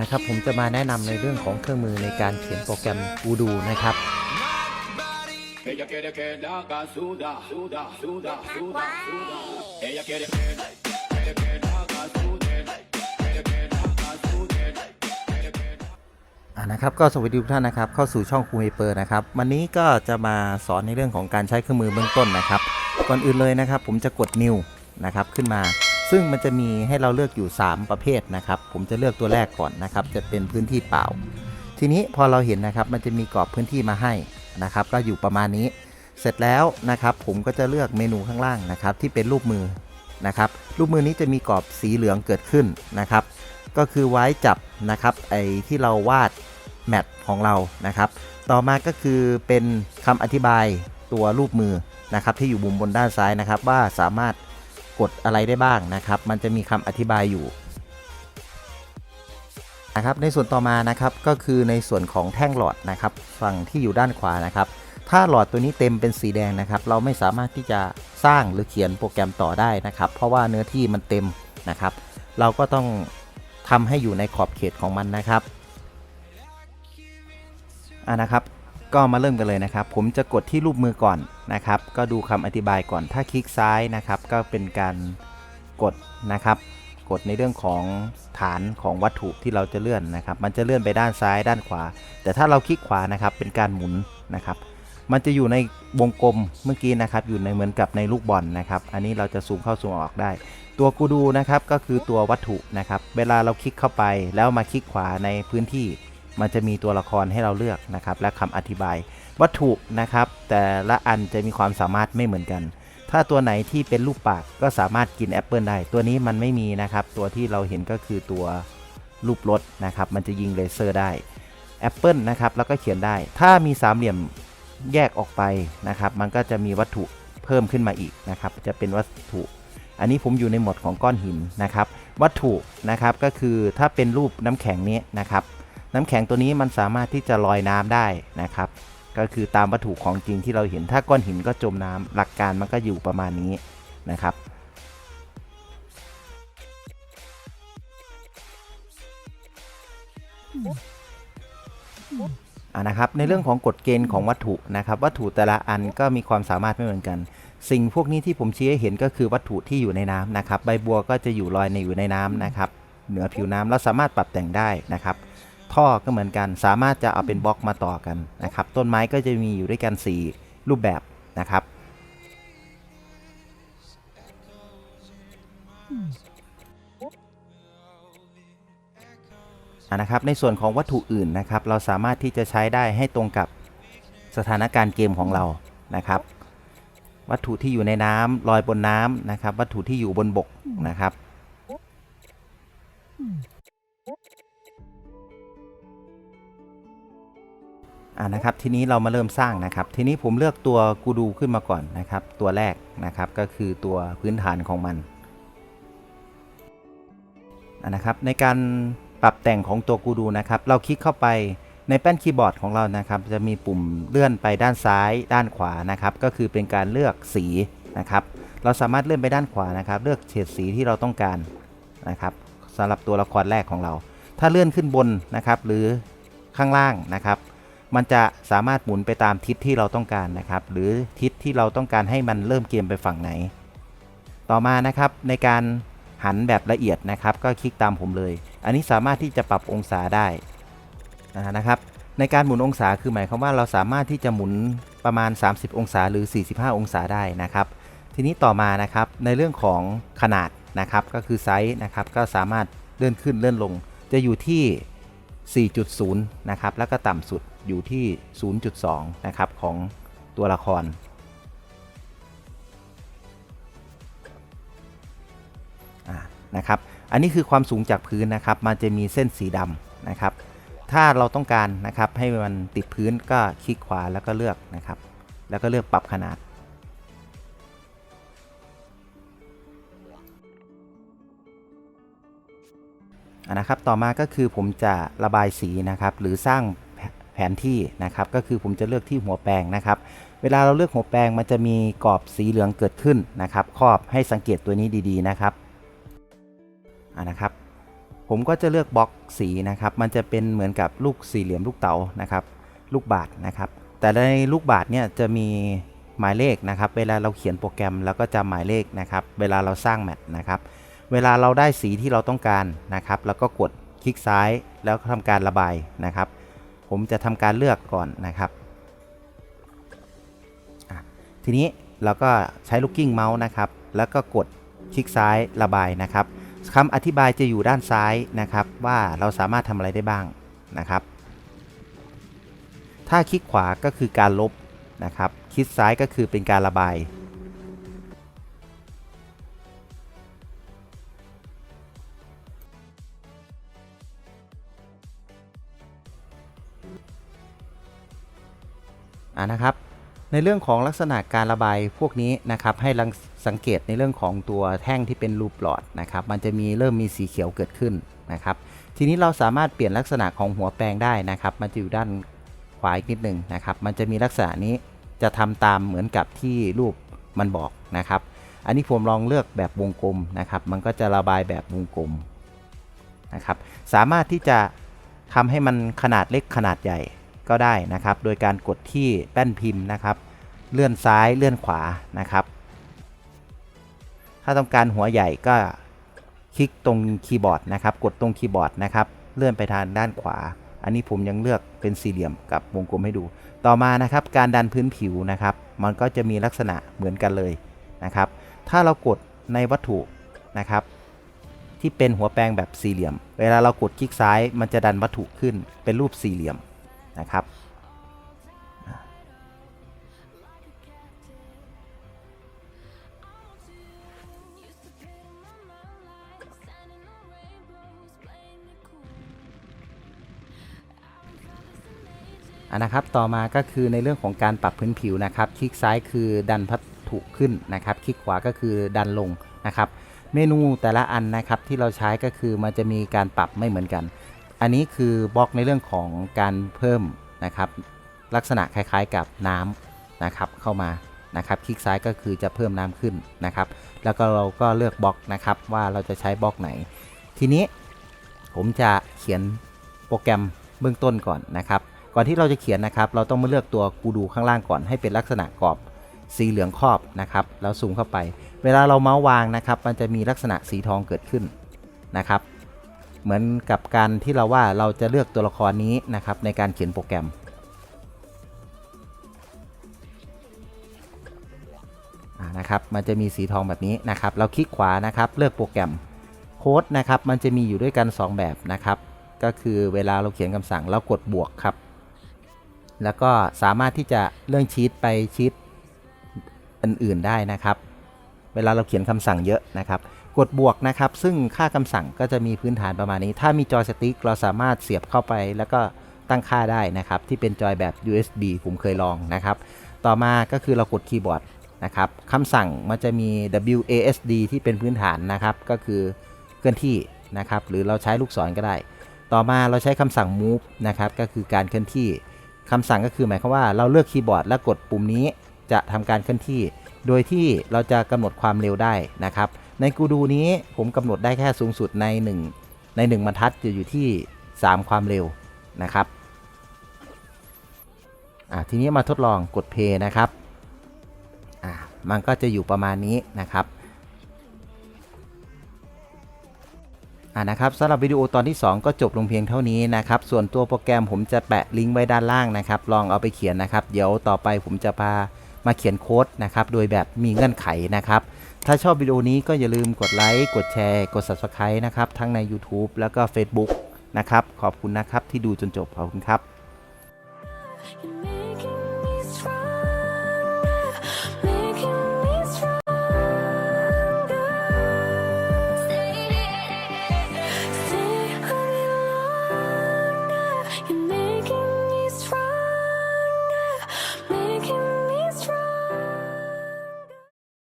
นะครับ ผมจะมาแนะนำในเรื่องของเครื่องมือในการเขียนโปรแกรม Voodoo นะครับ Ella quiere que la haga suda, suda, suda, suda, suda. Ella quiere que, quiere que la haga sude, quiere que la haga sude, quiere que อ่านะครับก็สวัสดีทุกท่านนะครับ เข้าสู่ช่องครูเฮเปอร์นะครับ วันนี้ก็จะมาสอนในเรื่องของการใช้เครื่องมือเบื้องต้นนะครับ ก่อนอื่นเลยนะครับ ผมจะกด New นะครับขึ้นมา ซึ่งมันจะมีให้เราเลือกอยู่ 3 ประเภทนะครับ ผมจะเลือกตัวแรกก่อนนะครับ จะเป็นพื้นที่เปล่า ทีนี้พอเราเห็นนะครับ มันจะมีกรอบพื้นที่มาให้นะครับ ก็อยู่ประมาณนี้ เสร็จแล้วนะครับ ผมก็จะเลือกเมนูข้างล่างนะครับ ที่เป็นรูปมือนะครับ รูปมือนี้จะมีกรอบสีเหลืองเกิดขึ้นนะครับ ก็คือไว้จับนะครับไอ้ที่เราวาดแมทของเรานะครับ ต่อมาก็คือเป็นคำอธิบายตัวรูปมือนะครับ ที่อยู่มุมบนด้านซ้ายนะครับ ว่าสามารถ กดอะไรได้บ้างนะครับ มันจะมีคำอธิบายอยู่นะครับในส่วนต่อมานะครับก็คือในส่วนของแท่งหลอดนะครับฝั่งที่อยู่ด้านขวานะครับ ถ้าหลอดตัวนี้เต็มเป็นสีแดงนะครับ เราไม่สามารถที่จะสร้างหรือเขียนโปรแกรมต่อได้นะครับ เพราะว่าเนื้อที่มันเต็มนะครับ เราก็ต้องทำให้อยู่ในขอบเขตของมันนะครับอ่านะครับ ก็มาเริ่มกันเลยนะครับ ผมจะกดที่รูปมือก่อนนะครับ ก็ดูคำอธิบายก่อน ถ้าคลิกซ้ายนะครับ ก็เป็นการกดนะครับ กดในเรื่องของฐานของวัตถุที่เราจะเลื่อนนะครับ มันจะเลื่อนไปด้านซ้ายด้านขวา แต่ถ้าเราคลิกขวานะครับเป็นการหมุนนะครับ มันจะอยู่ในวงกลมเมื่อกี้นะครับ อยู่ในเหมือนกับในลูกบอลนะครับ อันนี้เราจะซูมเข้าซูมออกได้ ตัวกูดูนะครับก็คือตัววัตถุนะครับ เวลาเราคลิกเข้าไปแล้วมาคลิกขวาในพื้นที่ มันจะมีตัวละครให้เราเลือกนะครับ และคำอธิบาย วัตถุนะครับ แต่ละอันจะมีความสามารถไม่เหมือนกัน ถ้าตัวไหนที่เป็นรูปปากก็สามารถกินแอปเปิลได้ ตัวนี้มันไม่มีนะครับ ตัวที่เราเห็นก็คือตัวรูปรถนะครับ มันจะยิงเลเซอร์ได้แอปเปิลนะครับ แล้วก็เขียนได้ ถ้ามีสามเหลี่ยมแยกออกไปนะครับ มันก็จะมีวัตถุเพิ่มขึ้นมาอีกนะครับ จะเป็นวัตถุ อันนี้ผมอยู่ในหมดของก้อนหินนะครับ วัตถุนะครับก็คือถ้าเป็นรูปน้ำแข็งนี้นะครับ น้ำแข็งตัวนี้มันสามารถที่จะลอยน้ำได้นะครับ ก็คือตามวัตถุของจริงที่เราเห็นถ้าก้อนหินก็จมน้ำหลักการมันก็อยู่ประมาณนี้นะครับอ่านะครับในเรื่องของกฎเกณฑ์ของวัตถุนะครับ วัตถุแต่ละอันก็มีความสามารถไม่เหมือนกัน สิ่งพวกนี้ที่ผมชี้ให้เห็นก็คือวัตถุที่อยู่ในน้ำนะครับ ใบบัวก็จะอยู่ลอยในอยู่ในน้ำนะครับ เหนือผิวน้ำเราสามารถปรับแต่งได้นะครับ ท่อก็เหมือนกัน สามารถจะเอาเป็นบล็อกมาต่อกันนะครับ ต้นไม้ก็จะมีอยู่ด้วยกัน 4 รูปแบบนะครับอะนะครับ ในส่วนของวัตถุอื่นนะครับ เราสามารถที่จะใช้ได้ให้ตรงกับสถานการณ์เกมของเรานะครับ วัตถุที่อยู่ในน้ำลอยบนน้ำนะครับ วัตถุที่อยู่บนบกนะครับ อ่านะครับทีนี้เรามาเริ่มสร้างนะครับ ทีนี้ผมเลือกตัวกูดูขึ้นมาก่อนนะครับ ตัวแรกนะครับก็คือตัวพื้นฐานของมันอะนะครับในการปรับแต่งของตัวกูดูนะครับ เราคลิกเข้าไปในแป้นคีย์บอร์ดของเรานะครับ จะมีปุ่มเลื่อนไปด้านซ้ายด้านขวานะครับ ก็คือเป็นการเลือกสีนะครับเราสามารถเลื่อนไปด้านขวานะครับ เลือกเฉดสีที่เราต้องการนะครับสำหรับตัวละครแรกของเรา ถ้าเลื่อนขึ้นบนนะครับ หรือข้างล่างนะครับ มันจะสามารถหมุนไปตามทิศที่เราต้องการนะครับ หรือทิศที่เราต้องการให้มันเริ่มเกมไปฝั่งไหน ต่อมานะครับในการหันแบบละเอียดนะครับก็คลิกตามผมเลย อันนี้สามารถที่จะปรับองศาได้นะครับ ในการหมุนองศาคือหมายความว่าเราสามารถที่จะหมุนประมาณ 30 องศาหรือ 45 องศาได้นะครับ ทีนี้ต่อมานะครับในเรื่องของขนาดนะครับก็คือไซส์นะครับก็สามารถเลื่อนขึ้นเลื่อนลง จะอยู่ที่ 4.0 นะครับแล้วก็ต่ำสุด อยู่ที่ 0.2 นะครับ ของตัวละคร นะครับ อันนี้คือความสูงจากพื้นนะครับ มันจะมีเส้นสีดำนะครับ ถ้าเราต้องการนะครับให้มันติดพื้นก็คลิกขวาแล้วก็เลือกนะครับ แล้วก็เลือกปรับขนาดนะครับ ต่อมาก็คือผมจะระบายสีนะครับ หรือสร้าง แผนที่นะครับ ก็คือผมจะเลือกที่หัวแปลงนะครับ เวลาเราเลือกหัวแปลงมันจะมีกรอบสีเหลืองเกิดขึ้นนะครับครอบให้สังเกตตัวนี้ดีๆนะครับอะนะครับ ผมก็จะเลือกบล็อกสีนะครับ มันจะเป็นเหมือนกับลูกสี่เหลี่ยมลูกเต๋านะครับ ลูกบาศก์นะครับ แต่ในลูกบาศก์เนี่ยจะมีหมายเลขนะครับ เวลาเราเขียนโปรแกรมแล้วก็จำหมายเลขนะครับ เวลาเราสร้างแมทนะครับ เวลาเราได้สีที่เราต้องการนะครับ แล้วก็กดคลิกซ้ายแล้วทำการระบายนะครับ ผมจะทำการเลือกก่อนนะครับ ทีนี้เราก็ใช้ลูกกิ้งเมาส์นะครับ แล้วก็กดคลิกซ้ายระบายนะครับคำอธิบายจะอยู่ด้านซ้ายนะครับ ว่าเราสามารถทำอะไรได้บ้างนะครับ ถ้าคลิกขวาก็คือการลบนะครับ คลิกซ้ายก็คือเป็นการระบาย อ่านะครับในเรื่องของลักษณะการระบายพวกนี้นะครับให้สังเกตในเรื่องของตัวแท่งที่เป็นรูปหลอดนะครับมันจะมีเริ่มมีสีเขียวเกิดขึ้นนะครับทีนี้เราสามารถเปลี่ยนลักษณะของหัวแปรงได้นะครับมันจะอยู่ด้านขวาอีกนิดหนึ่งนะครับมันจะมีลักษณะนี้จะทำตามเหมือนกับที่รูปมันบอกนะครับ อันนี้ผมลองเลือกแบบวงกลมนะครับ มันก็จะระบายแบบวงกลมนะครับสามารถที่จะทำให้มันขนาดเล็กขนาดใหญ่ ก็ได้นะครับ โดยการกดที่แป้นพิมพ์นะครับ เลื่อนซ้ายเลื่อนขวานะครับ ถ้าต้องการหัวใหญ่ก็คลิกตรงคีย์บอร์ดนะครับ กดตรงคีย์บอร์ดนะครับ เลื่อนไปทางด้านขวา อันนี้ผมยังเลือกเป็นสี่เหลี่ยมกับวงกลมให้ดู ต่อมานะครับการดันพื้นผิวนะครับ มันก็จะมีลักษณะเหมือนกันเลยนะครับ ถ้าเรากดในวัตถุนะครับ ที่เป็นหัวแปรงแบบสี่เหลี่ยม เวลาเรากดคลิกซ้าย มันจะดันวัตถุขึ้นเป็นรูปสี่เหลี่ยม นะครับอะนะครับต่อมาก็คือในเรื่องของการปรับพื้นผิวนะครับ คลิกซ้ายคือดันวัตถุขึ้นนะครับ คลิกขวาก็คือดันลงนะครับ เมนูแต่ละอันนะครับที่เราใช้ก็คือมันจะมีการปรับไม่เหมือนกัน อันนี้คือบล็อกในเรื่องของการเพิ่มนะครับ ลักษณะคล้ายๆกับน้ำนะครับเข้ามานะครับ คลิกซ้ายก็คือจะเพิ่มน้ำขึ้นนะครับ แล้วก็เราก็เลือกบล็อกนะครับว่าเราจะใช้บล็อกไหน ทีนี้ผมจะเขียนโปรแกรมเบื้องต้นก่อนนะครับ ก่อนที่เราจะเขียนนะครับ เราต้องมาเลือกตัวกูดูข้างล่างก่อนให้เป็นลักษณะกรอบสีเหลืองครอบนะครับแล้วซูมเข้าไป เวลาเราเมาส์วางนะครับ มันจะมีลักษณะสีทองเกิดขึ้นนะครับ เหมือนกับการที่เราว่าเราจะเลือกตัวละครนี้นะครับในการเขียนโปรแกรมนะครับมันจะมีสีทองแบบนี้นะครับ เราคลิกขวานะครับเลือกโปรแกรมโค้ดนะครับมันจะมีอยู่ด้วยกัน 2 แบบนะครับ ก็คือเวลาเราเขียนคำสั่งเรากดบวกครับ แล้วก็สามารถที่จะเลื่อนชีตไปชีตอื่นๆได้นะครับ เวลาเราเขียนคำสั่งเยอะนะครับ กดบวกนะครับ ซึ่งค่าคำสั่งก็จะมีพื้นฐานประมาณนี้ ถ้ามีจอยสติ๊กเราสามารถเสียบเข้าไป แล้วก็ตั้งค่าได้นะครับ ที่เป็นจอยแบบ USB ผมเคยลองนะครับ ต่อมาก็คือเรากดคีย์บอร์ดนะครับคำสั่งมันจะมี WASD ที่เป็นพื้นฐานนะครับ ก็คือเคลื่อนที่นะครับ หรือเราใช้ลูกศรก็ได้ ต่อมาเราใช้คำสั่ง move นะครับ ก็คือการเคลื่อนที่คำสั่งก็คือหมายความว่าเราเลือกคีย์บอร์ดแล้วกดปุ่มนี้จะทำการเคลื่อนที่ โดยที่เราจะกำหนดความเร็วได้นะครับ ในกูดูนี้ผมกำหนดได้แค่สูงสุดใน 1 ใน 1บรรทัดจะอยู่ที่ 3 ความเร็วนะครับอะทีนี้มาทดลองกด play นะครับอะมันก็จะอยู่ประมาณนี้นะครับอ่านะครับสำหรับวิดีโอตอนที่ 2 ก็จบลงเพียงเท่านี้นะครับ ส่วนตัวโปรแกรมผมจะแปะลิงก์ไว้ด้านล่างนะครับ ลองเอาไปเขียนนะครับ เดี๋ยวต่อไปผมจะพามาเขียนโค้ดนะครับ โดยแบบมีเงื่อนไขนะครับ ถ้าชอบวิดีโอนี้ก็อย่าลืมกดไลค์ กดแชร์ กด Subscribe นะครับ ทั้งใน YouTube แล้วก็ Facebook นะครับ ขอบคุณนะครับที่ดูจนจบขอบคุณครับ You